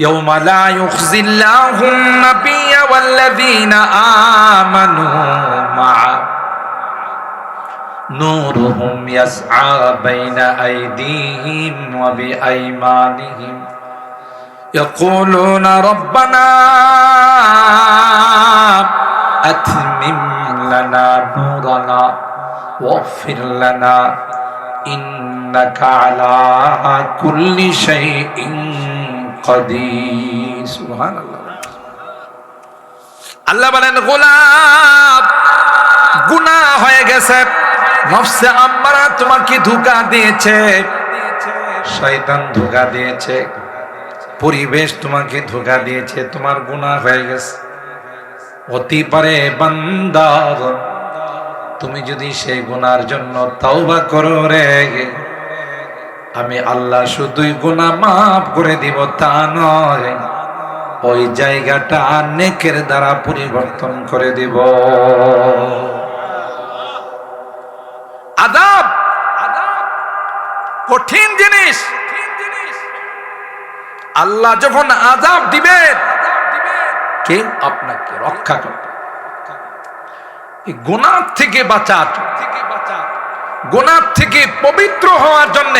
يوم لا يخزي الله النبي والذين آمنوا معه نورهم يسعى بين أيديهم وبأيمانهم. يقولون ربنا أتمم لنا نورنا واغفر لنا إنك على كل شيء قدير سبحان الله আল্লাহ বলেন গোলাপ গুনাহ হয়ে গেছে নফসে আম্মারা তোমাকে ধোকা দিয়েছে শয়তান ধোকা দিয়েছে পরিবেশ তোমাকে ধোকা দিয়েছে তোমার গুনাহ হয়ে গেছে অতি পারে বান্দার তুমি যদি সেই গুনার জন্য তওবা করো রে আমি আল্লাহ শুধুই গুনাহ মাফ করে দিব, তা নয়। ওই জায়গাটা নেকের দ্বারা পরিবর্তন করে দিব। আদাব! কঠিন জিনিস। আল্লাহ যখন আজাব দিবেন কে আপনাকে রক্ষা করবে গুনাহ থেকে বাঁচার গুনাহ থেকে পবিত্র হওয়ার জন্য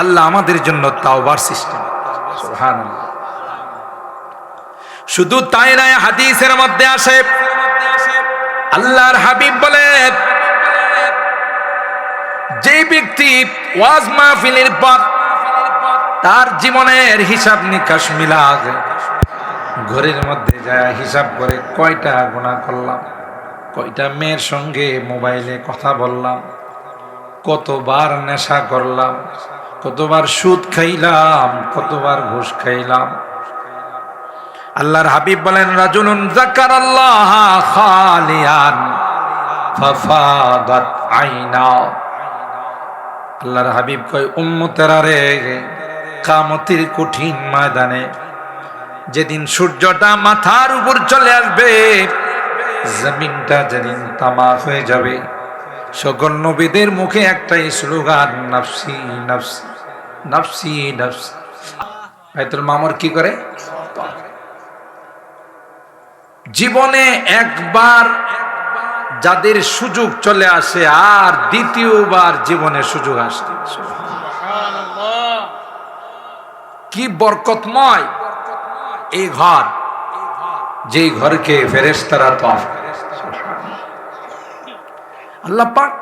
আল্লাহ আমাদের জন্য তাওবার সিস্টেম। শুধু তাই নয়, হাদিসের মধ্যে আসে, আল্লাহর হাবিব বলে, যে ব্যক্তি ওয়াজ মাহফিলের পর তার জীবনের হিসাব নিকাশ মিলাগ ঘরের মধ্যে যায় হিসাব করে কয়টা গুণা করলাম, কয়টা মেয়ের সঙ্গে মোবাইলে কথা বললাম, কতবার নেশা করলাম কতবার সুদ খাইলাম, কতবার ঘুষ খাইলাম। আল্লাহর হাবিব বলেন, রাজুলুন জাকার আল্লাহ খালিয়ান ফাফাদাত আইনা। আল্লাহর হাবিব কয় কামতির কঠিন ময়দানে যেদিন সূর্যটা মাথার উপর চলে আসবে, জমিনটা যেদিন তামা হয়ে যাবে। সকল নবীদের মুখে একটাই স্লোগান, নাফসি নাফসি। নাফসি নাফসি। মামর কি করে? জীবনে একবার যাদের সুযোগ চলে আসে, আর দ্বিতীয়বার জীবনে সুযোগ আসে। কি বরকতময় এই ঘর যে ঘরকে ফেরেস্তারা তো আল্লাহ পাক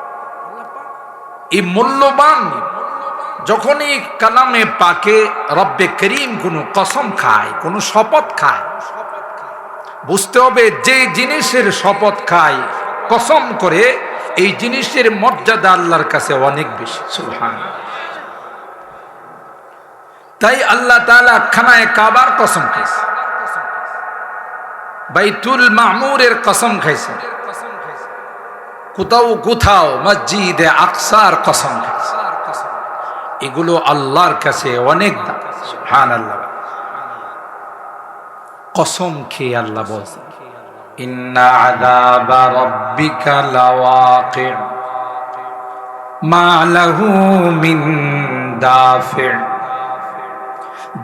এই মূল্যবান যখনই কালামে পাকে রব্বে করিম কোনো কসম খায়, কোনো শপথ খায়, বুঝতে হবে যে জিনিসের শপথ খায়, কসম করে এই জিনিসের মর্যাদা আল্লাহর কাছে অনেক বেশি সুহান তাই আল্লাহ তালা খানায় কাবার কসম খাইছে, বাইতুল মামুরের কসম খাইছে, কোথাও কোথাও মসজিদে আকসার কসম খাইছে। এগুলো আল্লাহর কাছে অনেক দাম। হান আল্লাহ কসম খেয়ে আল্লাহ বলছে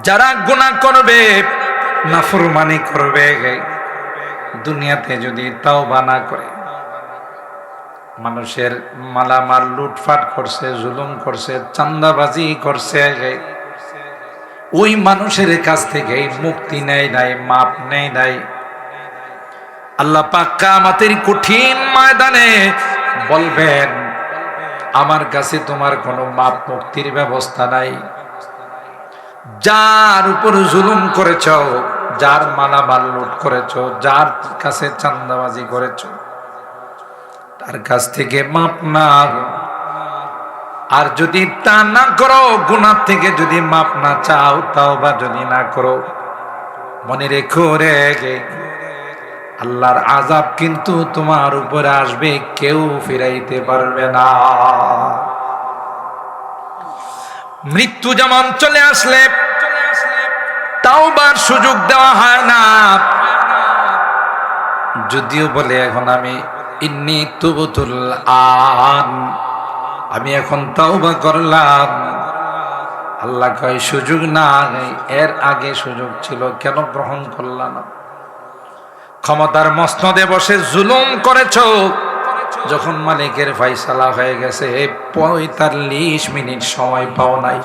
যারা গুনাহ করবে, নাফরমানি করবে। দুনিয়াতে যদি তাও বানা করে মানুষের মালামাল লুটফাট করছে, জুলুম করছে চান্দাবাজি করছে। ওই মানুষের কাছ থেকে মুক্তি নেয় নাই, মাপ নেয় নাই। আল্লাহ পাক্কা আমাদের কঠিন ময়দানে বলবেন, আমার কাছে তোমার কোনো মাপ মুক্তির ব্যবস্থা নাই। যার উপর জুলুম করেছ, যার মালামাল লুট করেছ, যার কাছে চান্দাবাজি করেছ তার কাছ থেকে মাপ না আর যদি তা না করো গুনার থেকে যদি মাপ না চাও তাও বা যদি না করো, মনে রেখো রে আল্লাহর আজাব কিন্তু তোমার উপরে আসবে, কেউ ফিরাইতে পারবে না। মৃত্যু যেমন চলে আসলে, তাওবার সুযোগ দেওয়া হয় না। যদিও বলে এখন আমি ইন্নি তুবতুল আন। আমি এখন তাওবা করলাম। আল্লাহ কয়, সুযোগ না এর আগে সুযোগ ছিল, কেন গ্রহণ করলাম ক্ষমতার মসনদে বসে জুলুম করেছ। যখন মালিকের ফাইসালা হয়ে গেছে পঁয়তাল্লিশ মিনিট সময় পাও নাই।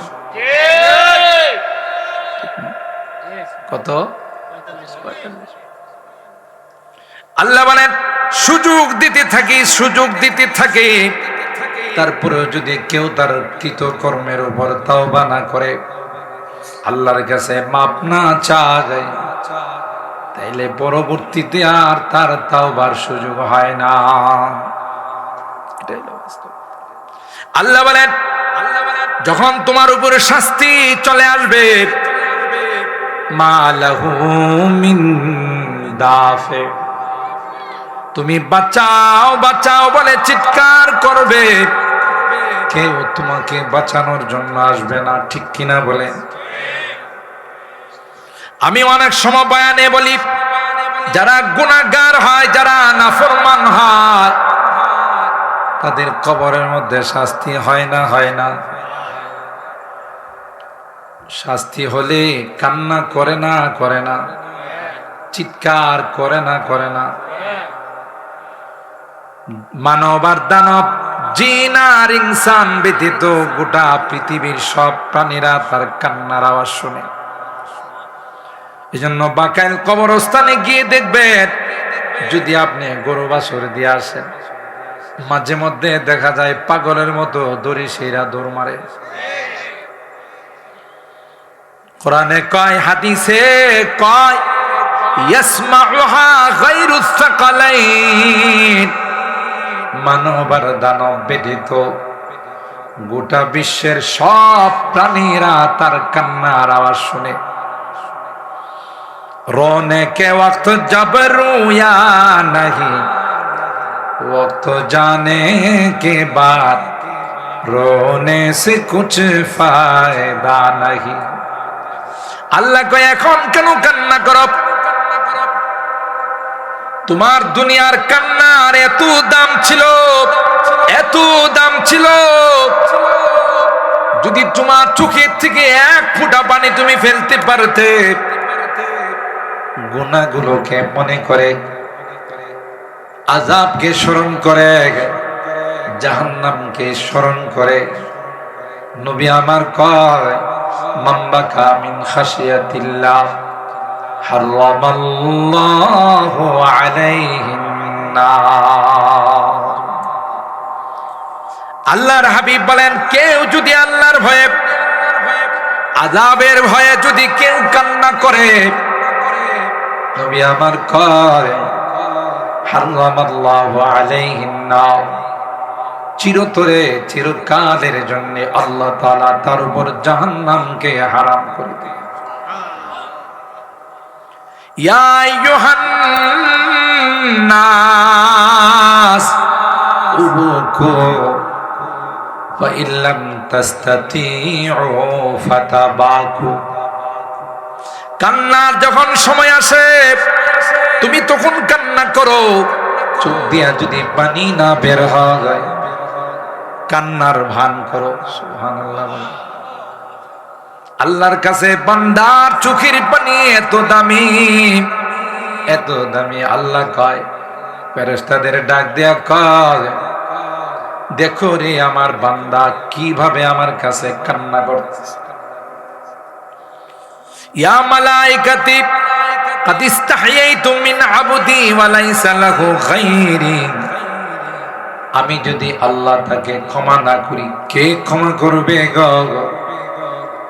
কত? আল্লাহ বলেন সুযোগ দিতে থাকি, সুযোগ দিতে থাকি। তারপরেও যদি কেউ তার কৃত কর্মের উপর তাওবা না করে, আল্লাহর কাছে মাপ না চায়, তাইলে পরবর্তীতে আর তার তাওবার সুযোগ হয় না। আল্লাহ বলেন, যখন তোমার উপরে শাস্তি চলে আসবে, মা লাহু মিন দাফে। তুমি বাঁচাও বাঁচাও বলে চিৎকার করবে। কেউ তোমাকে বাঁচানোর জন্য আসবে না, ঠিক কিনা বলে? আমি অনেক সময় বয়ানে বলি, যারা গুণাগার হয়, যারা নাফরমান হয়, তাদের কবরের মধ্যে শাস্তি হয় না হয় না। শাস্তি হলে কান্না করে না করে না। চিৎকার করে না করে না। মানব আর দানব জিন আর ইনসান ব্যতীত গোটা পৃথিবীর সব প্রাণীরা তার কান্নার আওয়াজ শুনে। এই জন্য বাকাইল কবরস্থানে গিয়ে দেখবেন, যদি আপনি গরু বাছর দিয়ে আসেন, মাঝে মধ্যে দেখা যায় পাগলের মতো দড়ি সেইরা দৌড় মারে। কোরআনে কয়, হাদিসে কয়, ইয়াসমাউহা গায়রুস সাকালাইন। মানব আর দানব ব্যতীত গোটা বিশ্বের সব প্রাণীরা তার কান্নার আওয়াজ শুনে। রনে কে وقت جب رویا نہیں কে جانے کے بعد رونے سے کچھ فائدہ আল্লাহ কয়, এখন কেন কান্না করব তোমার দুনিয়ার কান্নার এত দাম ছিল, এত দাম ছিল। যদি তোমার চোখের থেকে এক ফুটা পানি তুমি ফেলতে পারতে, গুণাগুলোকে মনে করে আজাবকে স্মরণ করে, জাহান্নামকে স্মরণ করে। নবী আমার কয় মাম্বা কামিন খাসিয়াতিল্লাহ হারামাল্লাহু আলাইহিন নার আল্লাহর হাবিব বলেন, কেউ যদি আল্লাহর ভয়ে আজাবের ভয়ে যদি কেউ কান্না করে, নবী আমার কয় হারামাল্লাহু আলাইহিন নার চিরতরে চিরকালের জন্য আল্লাহ তাআলা তার উপর জাহান্নামকে হারাম করে দিয়ে আইয়ুহান নাস উবুকু فإن لم تستطيعوا فتباكوا কান্নার যখন সময় আসে তুমি তখন কান্না করো চোখ দিয়া যদি পানি না বের হয় কান্নার ভান করো সুবহানাল্লাহ আল্লাহর কাছে বান্দার চোখের পানি এত দামি এত দামি আল্লাহ কয় ফেরেশতাদের ডাক দেয়া কয় দেখো রে আমার বান্দা কিভাবে আমার কাছে কান্না করতেছে ইয়া মালাইকাতি قد استحييت من عبدي وليس له غيري আমি যদি আল্লাহ তাকে ক্ষমা না করি কে ক্ষমা করবে গো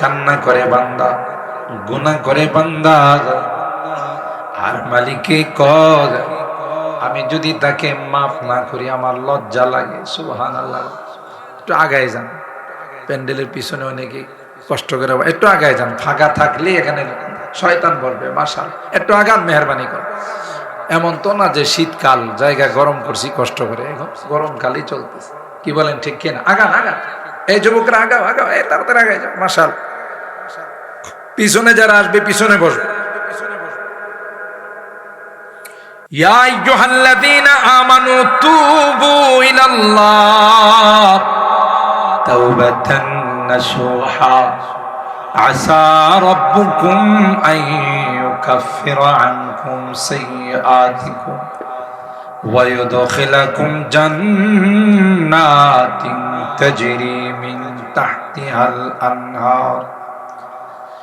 কান্না করে বান্দা গুনা করে বান্দা। আর মালিকে কর আমি যদি তাকে মাফ না করি, আমার লজ্জা লাগে সুবহান আল্লাহ একটু আগায় যান, প্যান্ডেলের পিছনে অনেকে কষ্ট করে একটু আগায় যান, ফাঁকা থাকলে এখানে শয়তান বলবে মাসাল একটু আগান, মেহরবানি কর। এমন তো না যে শীতকাল, জায়গা গরম করছি, কষ্ট করে, এখন গরমকালই চলতেছে। কি বলেন, ঠিক কিনা? আগান আগান। এই যুবকরা আগাও আগাও এই তাড়াতাড়ি আগায় যাও মাসাল পিছনে যারা আসবে পিছনে বসবে يا أيها الذين آمنوا توبوا إلى الله توبة نصوحا عسى ربكم أن يكفر عنكم سيئاتكم ويدخلكم جنات تجري من تحتها الأنهار.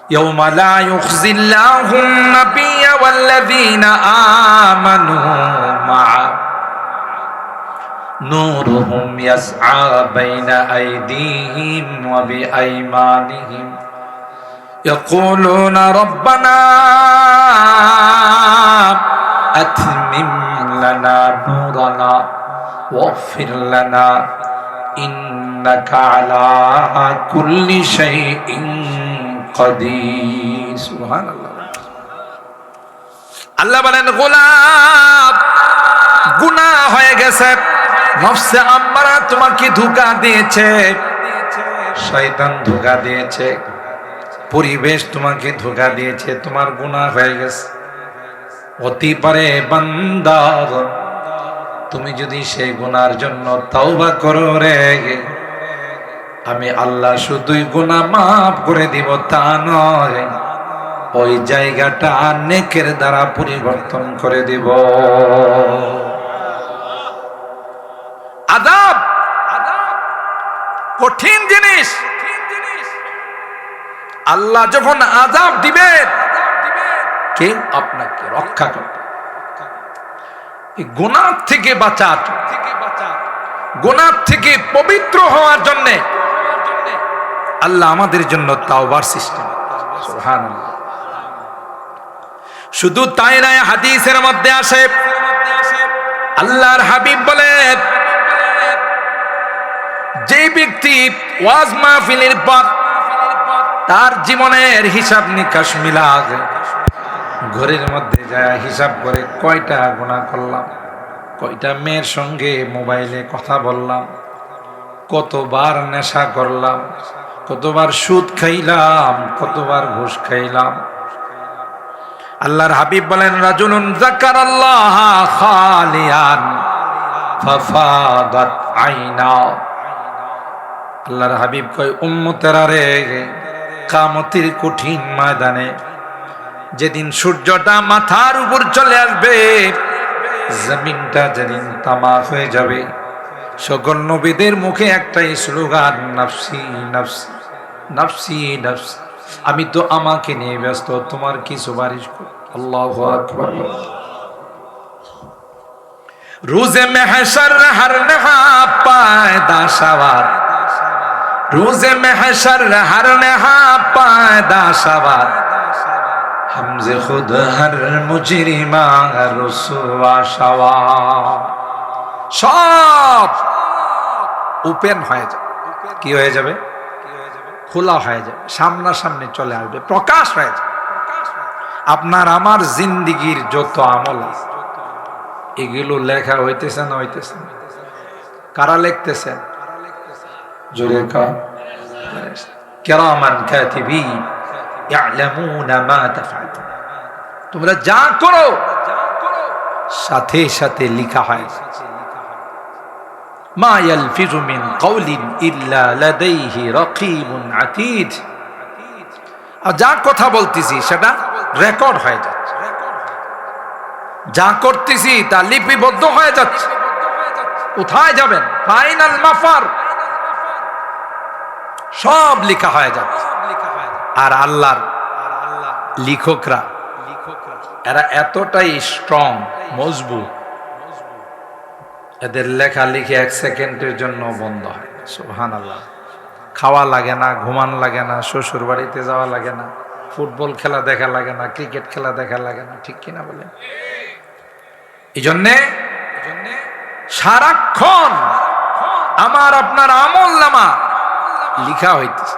يوم لا يخزي الله النبي والذين آمنوا معه. نورهم يسعى بين أيديهم وبأيمانهم. يقولون ربنا أتمم لنا نورنا واغفر لنا إنك على كل شيء قدير سبحان الله আল্লাহ বলেন গোলাপ গুনাহ হয়ে গেছে নফসে আম্মারা তোমাকে ধোকা দিয়েছে শয়তান ধোকা দিয়েছে পরিবেশ তোমাকে ধোকা দিয়েছে তোমার গুনাহ হয়ে গেছে অতি পারে বান্দার তুমি যদি সেই গুনার জন্য তওবা করো রে, আমি আল্লাহ শুধুই গুনাহ মাফ করে দিব, তা নয়, ওই জায়গাটা নেকের দ্বারা পরিবর্তন করে দিব। আদাব, কঠিন জিনিস। আল্লাহ যখন আজাব দিবেন আপনাকে রক্ষা থেকে বাঁচার থেকে পবিত্র হওয়ার আল্লাহ আমাদের জন্য তাওবার সিস্টেম শুধু তাই নয়, হাদিসের মধ্যে আসে, আল্লাহর হাবিব বলে, যে ব্যক্তি ওয়াজ মাহফিলের পর তার জীবনের হিসাব নিকাশ মিলাগ ঘরের মধ্যে যায় হিসাব করে কয়টা গুণা করলাম, কয়টা মেয়ের সঙ্গে মোবাইলে কথা বললাম, কতবার নেশা করলাম, কতবার সুদ খাইলাম, কতবার ঘুষ খাইলাম। আল্লাহর হাবিব বলেন, রাজুলুন জাকার আল্লাহ খালিয়ান ফাফাদাত আইনা। আল্লাহর হাবিব কয়, উম্মতেরা কামতির কঠিন ময়দানে যেদিন সূর্যটা মাথার উপর চলে আসবে, জমিনটা যেদিন তামাক হয়ে যাবে। সকল নবীদের মুখে একটাই স্লোগান, নাফসি নাফসি নাফসি নাফসি। আমি তো আমাকে নিয়ে ব্যস্ত, তোমার কি সুপারিশ? আল্লাহ রোজে মেহসর হর নেহা পায়দা সওয়ার রোজে মেহসর হর নেহা পায়দা সওয়ার হামজে খুদ হর মুজরিমা রসুয়া শাওয়া সব ওপেন হয়ে যাবে কি হয়ে যাবে? খোলা হয়ে যাবে সামনাসামনি চলে আসবে। প্রকাশ হয়ে যাবে আপনার আমার জিন্দিগির যত আমল এগুলো লেখা হইতেছে না হইতেছে কারা লিখতেছেন জোরে কারামান খ্যাতিবিন তোমরা যা করো সাথে সাথে লেখা হয়। মা ইয়ালফিজু মিন কাওলিন ইল্লা লাদাইহি রাকিবুন আতীদ। আর যা কথা বলতেছি সেটা রেকর্ড হয়ে যাচ্ছে। যা করতেছি তা লিপিবদ্ধ হয়ে যাচ্ছে। কোথায় যাবেন? ফাইনাল মাফার। সব লেখা হয়ে যাচ্ছে। আর আল্লাহর লিখকরা। এরা এতটাই স্ট্রং মজবুত। এদের লেখা লিখে এক সেকেন্ডের জন্য বন্ধ হয়। সুহান আল্লাহ খাওয়া লাগে না, ঘুমান লাগে না, শ্বশুর বাড়িতে যাওয়া লাগে না, ফুটবল খেলা দেখা লাগে না, ক্রিকেট খেলা দেখা লাগে না, ঠিক কিনা বলে? এই জন্যে সারাক্ষণ আমার আপনার আমল নামা লিখা হইতেছে।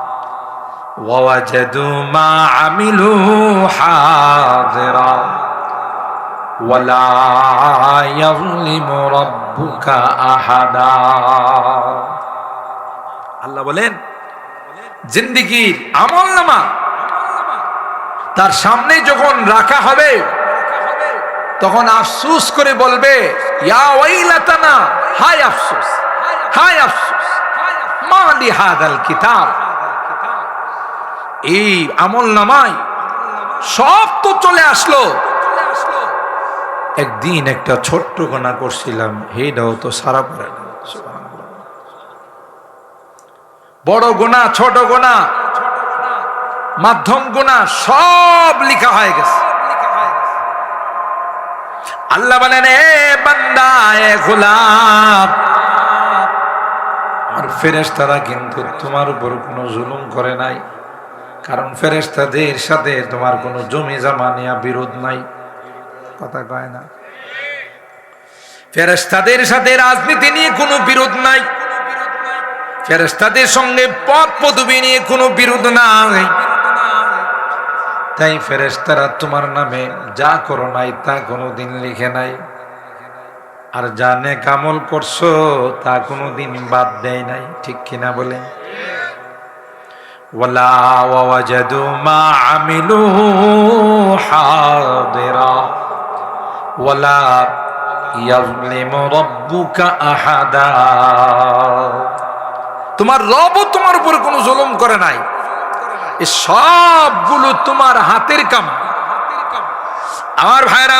ووجدوا ما عملوا حاضرا ولا يظلم ربك أحدا আল্লাহ বলেন জিন্দিগির আমল নামা তার সামনে যখন রাখা হবে তখন আফসুস করে বলবে ইয়া ওয়াইলাতানা হাই আফসুস হাই আফসুস মালি হাদাল কিতাব এই আমল নামায় সব তো চলে আসলো। একদিন একটা ছোট্ট গোনা করছিলাম হেটাও তো সারা পড়ে বড় গোনা ছোট গোনা মাধ্যম গোনা সব লিখা হয়ে গেছে। আল্লাহ বলেন, এ বান্দা, এ গোলাপ আর ফেরেশতারা কিন্তু তোমার উপর কোনো জুলুম করে নাই। কারণ ফেরেশতাদের সাথে তোমার কোনো জমি জমা নেওয়া বিরোধ নাই। কথা কয় না। ফেরেশতাদের সাথে রাজনীতি নিয়ে কোনো বিরোধ নাই। ফেরেশতাদের সঙ্গে পদ পদবি নিয়ে কোনো বিরোধ নাই। তাই ফেরেশতারা তোমার নামে যা করো নাই তা কোনোদিন লিখে নাই। আর জানে কামল করছ তা কোনোদিন বাদ দেয় নাই। ঠিক কিনা বলে ওয়ালা ওয়াজাদু মা আমিলু হাদিরা ওয়ালা ইয়াজলিমু রাব্বুকা আহাদা তোমার রবও তোমার উপরে কোনো জুলুম করে নাই। সবগুলো তোমার হাতের কাম। আমার ভাইরা,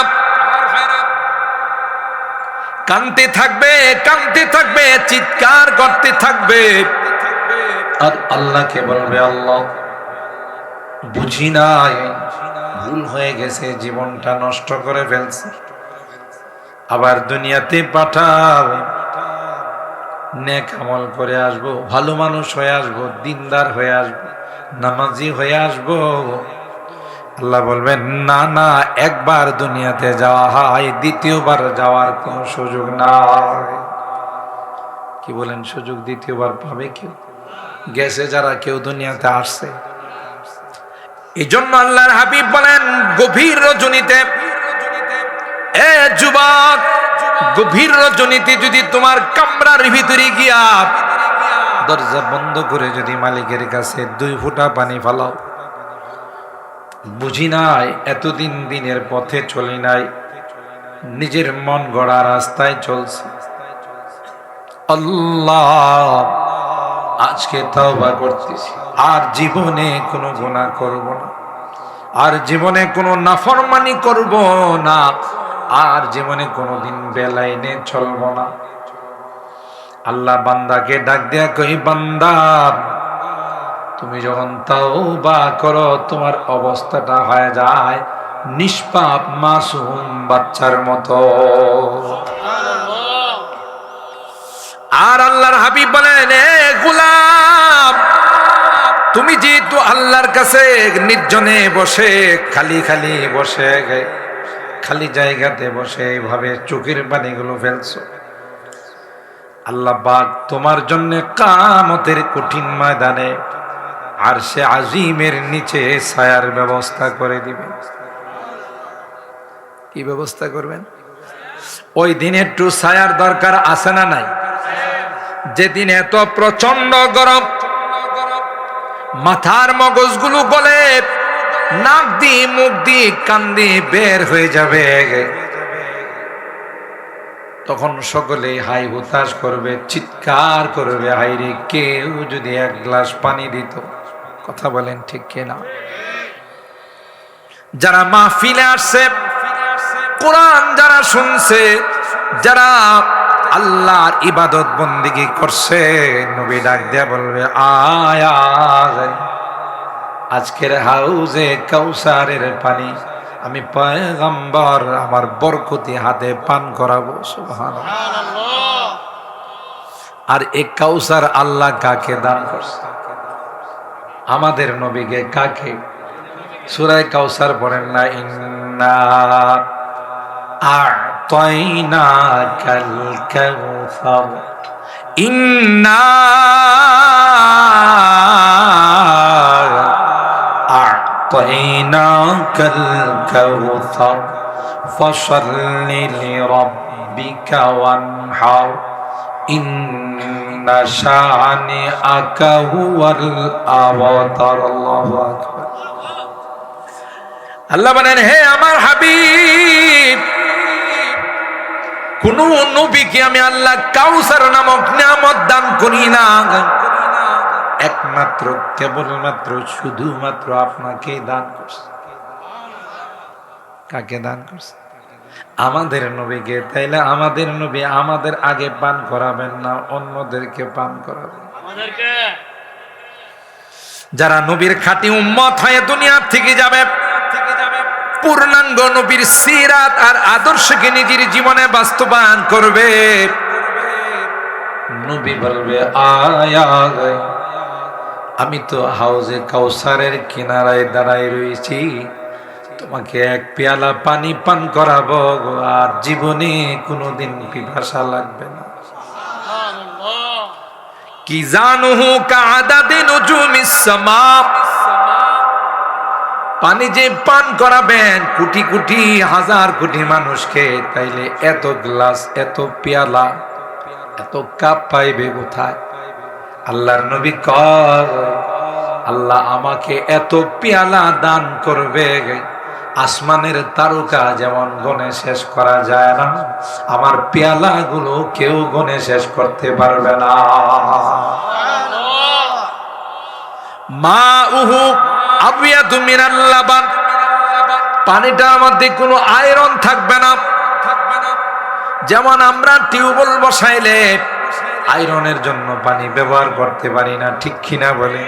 কানতে থাকবে কানতে থাকবে, চিৎকার করতে থাকবে। আর আল্লাহকে বলবে, আল্লাহ, বুঝি নাই। ভুল হয়ে গেছে, জীবনটা নষ্ট করে ফেলছে। আবার দুনিয়াতে পাঠাও। নেক আমল করে আসব, ভালো মানুষ হয়ে আসব, দিনদার হয়ে আসব, নামাজি হয়ে আসব। আল্লাহ বলবেন, না না, একবার দুনিয়াতে যাওয়া হয়, দ্বিতীয়বার যাওয়ার কোনো সুযোগ নাই। কি বলেন, সুযোগ দ্বিতীয়বার পাবে কেউ? গেছে যারা কেউ দুনিয়াতে আসছে। এই জন্য আল্লাহর হাবিব বলেন, গভীর রজনীতে, এ যুবক, গভীর রজনীতে যদি তোমার কামরার ভিতরে গিয়া দরজা বন্ধ করে যদি মালিকের কাছে দুই ফুটা পানি ফালাও। বুঝি নাই, এতদিন দিনের পথে চলি নাই, নিজের মন গড়া রাস্তায় চলছে। আল্লাহ আজকে তওবা করতেছি। আর জীবনে কোনো গুনাহ করব না। আর জীবনে কোনো নাফরমানি করব না। আর জীবনে কোনোদিন বেলাইনে চলব না। আল্লাহ বান্দাকে ডাক দেয়া কই বান্দা তুমি যখন তাও বা করো তোমার অবস্থাটা হয়ে যায় নিষ্পাপ মাসুম বাচ্চার মতো। আর আল্লাহর হাবিব বলেন তুমি যেহেতু আল্লাহর কাছে নির্জনে বসে, খালি খালি বসে, খালি জায়গাতে বসে, এইভাবে চোখের পানিগুলো ফেলছো। আল্লাহ বাগ তোমার জন্য কামতের কঠিন ময়দানে আর সে আজিমের নিচে ছায়ার ব্যবস্থা করে দিবে। কি ব্যবস্থা করবেন? ওই দিন একটু ছায়ার দরকার আছে না নাই? যেদিন এত প্রচণ্ড গরম মাথার মগজগুলো গলে, নাক দিয়ে মুখ দিয়ে কান দিয়ে বের হয়ে যাবে। তখন সকলে হাই হুতাশ করবে, চিৎকার করবে হাইরে কেউ যদি এক গ্লাস পানি দিত, কথা বলেন ঠিক কিনা? যারা মাহফিলে আসছে, কোরআন যারা শুনছে, যারা আল্লাহর ইবাদত বন্দিগি করছে, নবী ডাক দিয়া বলবে, আয়া আজকের হাউজে কাউসারের পানি, আমি পয়গম্বর আমার বরকতি হাতে পান করাবো আর এ কাউসার আল্লাহ কাকে দান করছে? আমাদের নবীকে কাকে? সুরায় কাউসার পড়েন না, ইন্না আ'তাইনাকাল কাউসার ইন্না আ'তাইনাকাল কাউসার ফসল্লি লিরাব্বিকা ওয়ানহার ইন্না শানিআকা হুয়াল আবতার আল্লাহু আকবার আল্লাহ বলেন হে আমার হাবিব কোন নবীকে আমি আল্লাহ কাউসার নামক নিয়ামত দান করি না। একমাত্র কেবলমাত্র শুধুমাত্র আপনাকে দান করছে। কাকে দান করছে? আমাদের নবীকে। তাইলে আমাদের নবী আমাদের আগে পান করাবেন না অন্যদেরকে পান করাবেন। আমাদেরকে। যারা নবীর খাঁটি উম্মত হয়ে দুনিয়ার থেকে যাবে পূর্ণাঙ্গ নবীর সিরাত আর আদর্শকে নিজের জীবনে বাস্তবায়ন করবে। নবী বলবে আয়া আমি তো হাউজে কাউসারের কিনারায় দাঁড়ায় রয়েছি। তোমাকে এক পেয়ালা পানি পান করাবো আর জীবনে কোনোদিন পিপাসা লাগবে না। কি জানুহু কাদাদে নজুমিস সামা পানি যে পান করাবেন কোটি কোটি হাজার কোটি মানুষকে তাইলে এত গ্লাস এত পেয়ালা এত কাপ পাইবে কোথায়? আল্লাহর নবী কর আল্লাহ আমাকে এত পেয়ালা দান করবে আসমানের তারকা যেমন গনে শেষ করা যায় না আমার পেয়ালা গুলো কেউ গনে শেষ করতে পারবে না। মা উহু আবিয়াতু মিনাল লাবান। পানিটার মধ্যে কোনো আয়রন থাকবে না। যেমন আমরা টিউবওয়েল বসাইলে আয়রনের জন্য পানি ব্যবহার করতে পারি না, ঠিক কিনা বলে